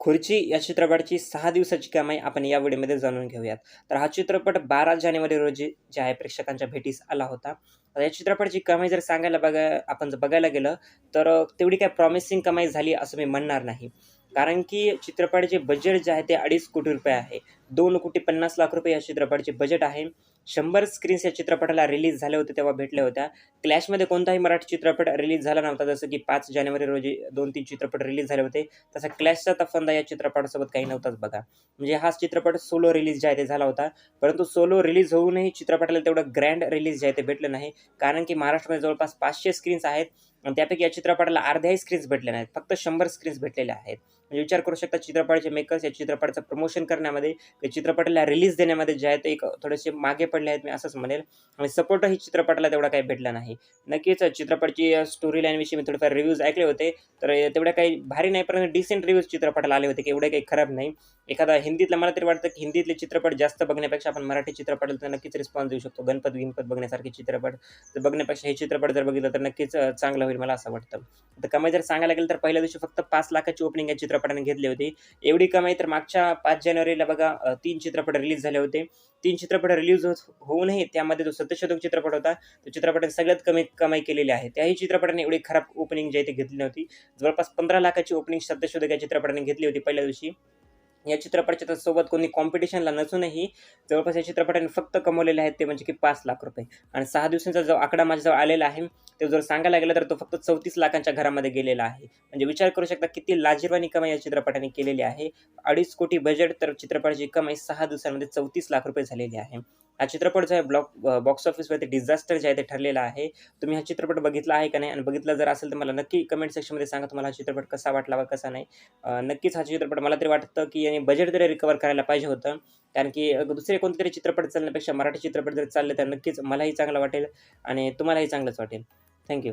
खुर्ची या चित्रपटाची सहा दिवसाची कमाई आपण या व्हिडिओमध्ये जाणून घेऊयात. तर हा चित्रपट बारा जानेवारी रोजी जे आहे प्रेक्षकांच्या भेटीस आला होता. या चित्रपटाची कमाई जर सांगायला बघा आपण जर बघायला गेलं तर तेवढी काय प्रॉमिसिंग कमाई झाली असं मी म्हणणार नाही. कारण की चित्रपटाचे बजेट जे आहे ते अडीच कोटी रुपये आहे. दोन कोटी पन्नास लाख रुपये या चित्रपटाचे बजेट आहे. शंभर स्क्रीन्स या चित्रपटाला रिलीज झाले होते तेव्हा भेटल्या होत्या. क्लॅशमध्ये कोणताही मराठी चित्रपट रिलीज झाला नव्हता जसं की पाच जानेवारी रोजी दोन तीन चित्रपट रिलीज झाले होते. तसा क्लॅशचा तफंदा या चित्रपटासोबत काही नव्हताच बघा. म्हणजे हाच चित्रपट सोलो रिलीज जे आहे ते झाला होता. परंतु सोलो रिलीज होऊनही चित्रपटाला तेवढं ग्रँड रिलीज जे आहे ते भेटलं नाही. कारण की महाराष्ट्रामध्ये जवळपास पाचशे स्क्रीन्स आहेत. आणि त्यापैकी या चित्रपटाला अर्ध्याही स्क्रीन्स भेटल्या नाहीत. फक्त शंभर स्क्रीन्स भेटलेल्या आहेत. म्हणजे विचार करू शकता चित्रपटाचे मेकर्स या चित्रपटाचं प्रमोशन करण्यामध्ये चित्रपटाला रिलीज देण्यामध्ये जे आहे ते एक थोडेसे मागे पडले आहेत मी असंच म्हणेल. आणि सपोर्टही चित्रपटाला तेवढा काही भेटला नाही. नक्कीच चित्रपटची स्टोरी लाईनविषयी मी थोडेफार रिव्ह्यूज ऐकले होते तर तेवढ्या काही भारी नाही परंतु डिसेंट रिव्ह्यूज चित्रपटाला आले होते की एवढे काही खराब नाही. एखादा हिंदीतला मला तरी वाटतं की हिंदीतले चित्रपट जास्त बघण्यापेक्षा आपण मराठी चित्रपटाला तर नक्कीच रिस्पॉन्स देऊ शकतो. गणपत गिनपत बघण्यासारखे चित्रपट जर बघण्यापेक्षा हे चित्रपट जर बघितलं तर नक्कीच चांगलं होईल मला असं वाटतं. तर कमाई जर सांगायला गेलं तर पहिल्या दिवशी फक्त पाच लाखाची ओपनिंग या चित्रपटाने घेतली होती. एवढी कमाई तर मागच्या पाच जानेवारीला बघा तीन चित्रपट रिलीज झाले होते. तीन चित्रपट रिलीज होऊनही त्यामध्ये जो सत्यशोधक चित्रपट होता. तो चित्रपटाने सगळ्यात कमी कमाई केलेली आहे. त्याही चित्रपटाने एवढी खराब ओपनिंग जी आहे ती घेतली नव्हती. जवळपास पंधरा लाखाची ओपनिंग सत्यशोधक या चित्रपटाने घेतली होती पहिल्या दिवशी. या चित्रपटाच्या तर सोबत कोणी कॉम्पिटिशनला नसूनही जवळपास या चित्रपटाने फक्त कमवलेले आहेत ते म्हणजे की पाच लाख रुपये. आणि सहा दिवसांचा जो आकडा माझ्याजवळ आलेला आहे तो जर सांगायला गेलं तर तो फक्त चौतीस लाखांच्या घरामध्ये गेलेला आहे. म्हणजे विचार करू शकता किती लाजीरवाणी कमाई या चित्रपटाने केलेली आहे. अडीच कोटी बजेट तर चित्रपटाची कमाई सहा दिवसांमध्ये चौतीस लाख रुपये झालेली आहे. हा चित्रपट जो आहे ब्लॉक बॉक्स ऑफिसवरती डिझास्टर जे आहे ते ठरलेला आहे. तुम्ही हा चित्रपट बघितला आहे का नाही? आणि बघितला जर असेल तर मला नक्की कमेंट सेक्शनमध्ये सांगा तुम्हाला हा चित्रपट कसा वाटला वा कसा नाही. नक्कीच हा चित्रपट मला तरी वाटतं की याने बजेट तरी रिकवर करायला पाहिजे होतं. कारण की दुसरे कोणते तरी चित्रपट चालण्यापेक्षा मराठी चित्रपट जर चालले तर नक्कीच मलाही चांगलं वाटेल आणि तुम्हालाही चांगलंच वाटेल. थँक्यू